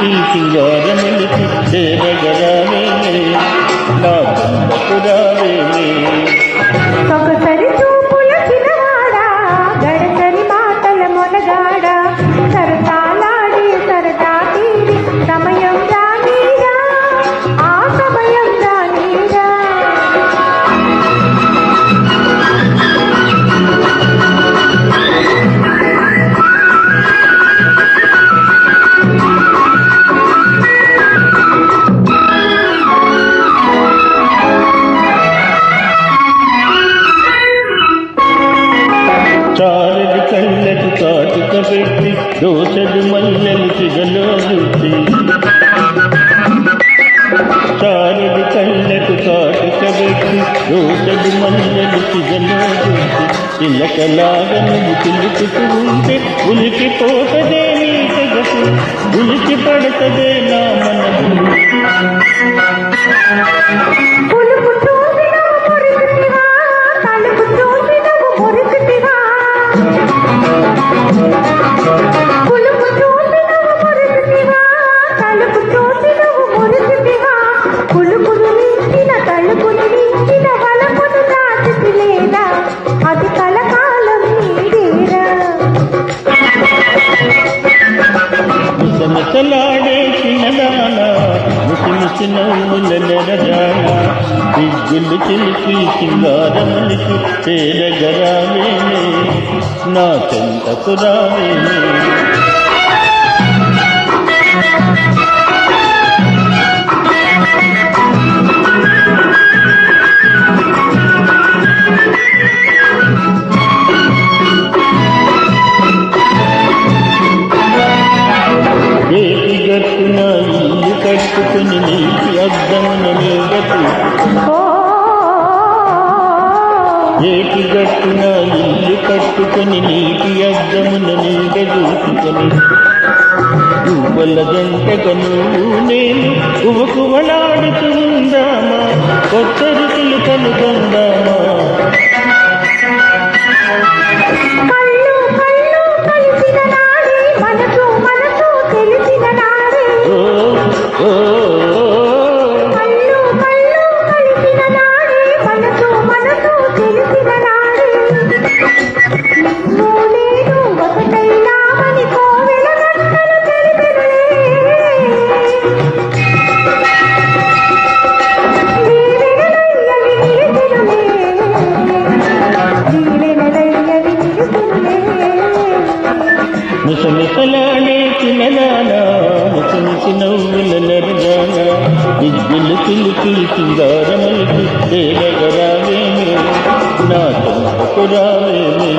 విద్యులు పిలిచి సింగారములికి పెట్టి దోసడు మల్లెలు సిగలో చూసి చారడి కళ్ళకు కాటుక పెట్టి దోసడు మల్లెలు సిగలో చూసి చిలకలాగా నువ్వు చిలుకుతూ ఉంటే ఉలికి పోతదే నీ తెగకు ఉలికి పడతదే నా మనసు ముసముసలాడే చిన్నదాన ముసిముసి నవ్వుల నెరజాన దిగ్గులు చిలిపి సింగారములికి చేరగరావేమే నా చెంతకు రావేమే ఏటి గట్టున ఇల్లు కట్టుకొని నీటి అద్దమున నీడ చూసుకొని రూపల జంటగా నువ్వు నేను కువకువలాడుతూ ముసముసలాడే చిన్నదానా ముసముసి నవ్వుల నరజాన విద్యులు పిలిపి సింగారములకి దేవగరావేమే నా తొందకు రావేమే.